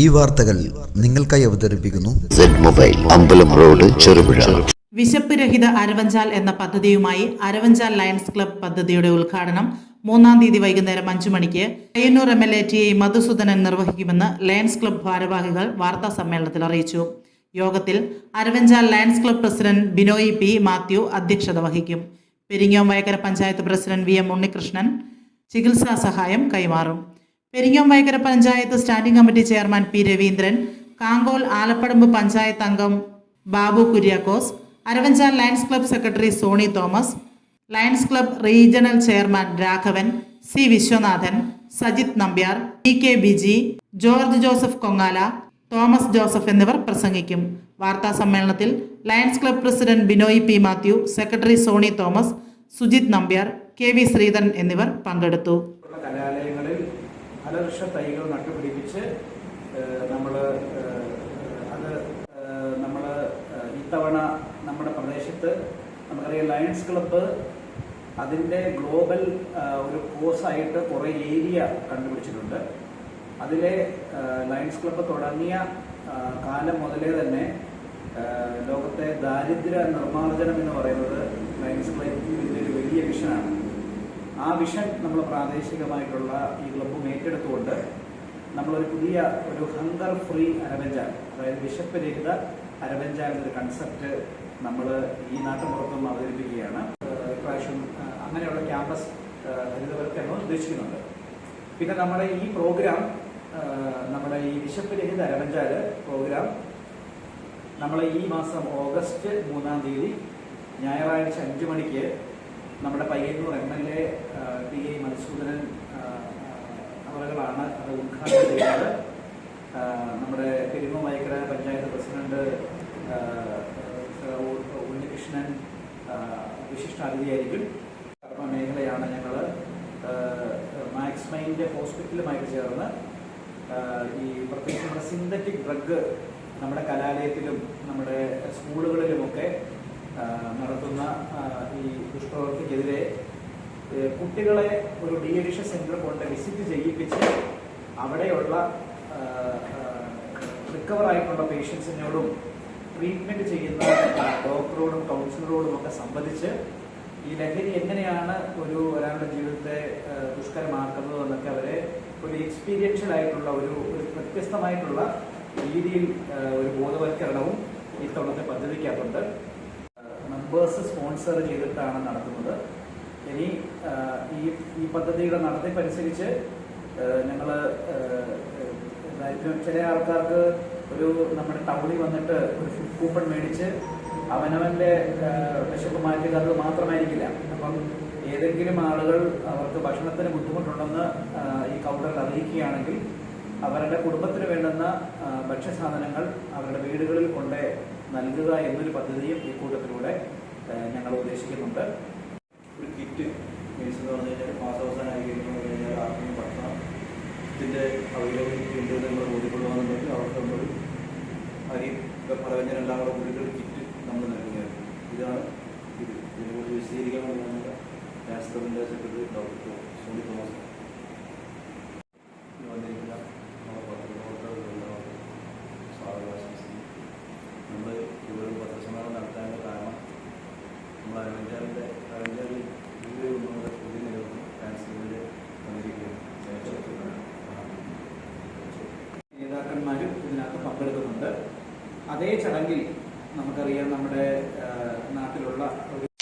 ഈ വാർത്തകൾ നിങ്ങൾക്കായി അവതരിപ്പിക്കുന്നു. മൊബൈൽ അമ്പലം റോഡ് ചെറുപുഴ. വിശപ്പ് രഹിത അരവഞ്ചാൽ എന്ന പദ്ധതിയുമായി അരവഞ്ചാൽ ലയൺസ് ക്ലബ് പദ്ധതിയുടെ ഉദ്ഘാടനം മൂന്നാം തീയതി വൈകുന്നേരം അഞ്ചു മണിക്ക്. Payyanur M L A T I Madhusoodanan നിർവഹിക്കുമെന്ന് lions club ഭാരവാഹികൾ വാർത്താ സമ്മേളനത്തിൽ അറിയിച്ചു. യോഗത്തിൽ Aravanchal lions club president Binoy P Mathew അധ്യക്ഷത വഹിക്കും. Peringome Vayakkara panchayat president V M Unnikrishnan ചികിത്സാ സഹായം കൈമാറും. Peringome Vayakkara panchayat standing committee chairman P Raveendran Kankol Alappadamba panchayat അംഗം Babu Kuriakose Aravanchal lions club secretary Sony Thomas lions club regional chairman Raghavan C Viswanathan Sajith Nambiar T K Biji George Joseph Kongala Thomas Joseph എന്നിവർ പ്രസംഗിക്കും. വാർത്താ സമ്മേളനത്തിൽ lions club president Binoy P Mathew secretary Sony Thomas Sujith Nambiar K V Sreedharan എന്നിവർ പങ്കെടുത്തു. ഫലവൃക്ഷ തൈകൾ നട്ടുപിടിപ്പിച്ച് നമ്മൾ അത് നമ്മൾ ഇത്തവണ നമ്മുടെ പ്രദേശത്ത് നമുക്കറിയാം ലയൺസ് ക്ലബ്ബ് അതിന്റെ ഗ്ലോബൽ ഒരു കോഴ്സായിട്ട് കുറേ ഏരിയ കണ്ടുപിടിച്ചിട്ടുണ്ട്. അതിലെ ലയൺസ് ക്ലബ്ബ് തുടങ്ങിയ കാലം മുതലേ തന്നെ ലോകത്തെ ദാരിദ്ര്യ നിർമ്മാർജനം എന്ന് പറയുന്നത് ലയൺസ് ക്ലബ്ബിന്റെ ഒരു വലിയ ആ വിഷൻ നമ്മൾ പ്രാദേശികമായിട്ടുള്ള ഈ ക്ലബ്ബും ഏറ്റെടുത്തുകൊണ്ട് നമ്മളൊരു പുതിയ ഒരു ഹങ്കർ ഫ്രീ അരവഞ്ചാൽ അതായത് വിശപ്പ് രഹിത അരവഞ്ചാൽ എന്നൊരു കൺസെപ്റ്റ് നമ്മൾ ഈ നാട്ടുപുറത്തും അവതരിപ്പിക്കുകയാണ്. ഇപ്രാവശ്യം അങ്ങനെയുള്ള ക്യാമ്പസ് ഹരിതവൽക്കരണം ഉദ്ദേശിക്കുന്നുണ്ട്. പിന്നെ നമ്മുടെ ഈ പ്രോഗ്രാം നമ്മുടെ ഈ വിശപ്പ് രഹിത അരവഞ്ചാൽ പ്രോഗ്രാം നമ്മൾ ഈ മാസം ഓഗസ്റ്റ് മൂന്നാം തീയതി ഞായറാഴ്ച അഞ്ച് മണിക്ക് നമ്മുടെ Payyanur M L A T A Madhusoodanan അവളുകളാണ് അത് ഉദ്ഘാടനം ചെയ്യുന്നത്. നമ്മുടെ പെരുമ വൈക്കര പഞ്ചായത്ത് പ്രസിഡന്റ് ഉണ്ണികൃഷ്ണൻ വിശിഷ്ട അതിഥിയായിരിക്കും. മേഖലയാണ് ഞങ്ങൾ മാക്സ് മൈൻഡ് ഹോസ്പിറ്റലുമായിട്ട് ചേർന്ന് ഈ പ്രത്യേകിച്ച് നമ്മുടെ സിന്തറ്റിക് ഡ്രഗ് നമ്മുടെ കലാലയത്തിലും നമ്മുടെ സ്കൂളുകളിലുമൊക്കെ നടത്തുന്ന ഈ ദുഷ്പ്രവർത്തിക്കെതിരെ കുട്ടികളെ ഒരു ഡി എഡിഷൻ സെന്റർ കൊണ്ട് വിസിറ്റ് ചെയ്യിപ്പിച്ച് അവിടെയുള്ള റിക്കവർ ആയിട്ടുള്ള പേഷ്യൻസിനോടും ട്രീറ്റ്മെന്റ് ചെയ്യുന്ന ഡോക്ടറോടും കൗൺസിലറോടും ഒക്കെ സംബന്ധിച്ച് ഈ ലഹരി എങ്ങനെയാണ് ഒരു ഒരാളുടെ ജീവിതത്തെ ദുഷ്കരമാക്കുന്നത് എന്നൊക്കെ അവരെ ഒരു എക്സ്പീരിയൻഷ്യൽ ആയിട്ടുള്ള ഒരു ഒരു വ്യത്യസ്തമായിട്ടുള്ള രീതിയിൽ ഒരു ബോധവൽക്കരണവും ഇത്തവണത്തെ പദ്ധതിക്കകത്തുണ്ട്. മെമ്പേഴ്സ് സ്പോൺസർ ചെയ്തിട്ടാണ് നടത്തുന്നത്. ഇനി ഈ ഈ പദ്ധതിയുടെ നടത്തിപ്പനുസരിച്ച് ഞങ്ങൾ ചില ആൾക്കാർക്ക് ഒരു നമ്മുടെ ടൗണിൽ വന്നിട്ട് ഒരു ഫുഡ് കൂപ്പൺ മേടിച്ച് അവനവന്റെ ആ, വിശപ്പ് മാറ്റുക അത് മാത്രമായിരിക്കില്ല. അപ്പം ഏതെങ്കിലും ആളുകൾ അവർക്ക് ഭക്ഷണത്തിന് ബുദ്ധിമുട്ടുണ്ടെന്ന് ഈ കൗണ്ടറിൽ അറിയിക്കുകയാണെങ്കിൽ അവരുടെ കുടുംബത്തിന് വേണ്ടുന്ന ഭക്ഷ്യസാധനങ്ങൾ അവരുടെ വീടുകളിൽ കൊണ്ട് നൽകുക എന്നൊരു പദ്ധതിയും ഈ കൂട്ടത്തിലൂടെ ഞങ്ങൾ ഉദ്ദേശിക്കുന്നുണ്ട്. ഒരു കിറ്റ് മീൻസ് എന്ന് പറഞ്ഞു കഴിഞ്ഞാൽ മാസാവസാനമായി കഴിഞ്ഞു കഴിഞ്ഞാൽ ആർക്കും ഭക്ഷണം ഇതിന്റെ അവൈലബിലിറ്റി ഉണ്ട് നമ്മൾ ബോധ്യപ്പെടുവാന്നുണ്ടെങ്കിൽ അവർക്ക് നമ്മൾ അരി പലവ്യഞ്ജനം എല്ലാം കൂടെ കൂടിയിട്ട് ഒരു കിറ്റ് നമ്മൾ നൽകുകയാണ് ഇതാണ് ഇത്. ഇതിനെക്കുറിച്ച് വിശദീകരിക്കാൻ വേണ്ടി രാഷ്ട്രത്തിന്റെ സെക്രട്ടറി ഡോക്ടർ സോണി തോമസ്. വന്നിരിക്കുന്ന അതേ ചടങ്ങിൽ നമുക്കറിയാം നമ്മുടെ നാട്ടിലുള്ള ഒരു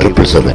triple seven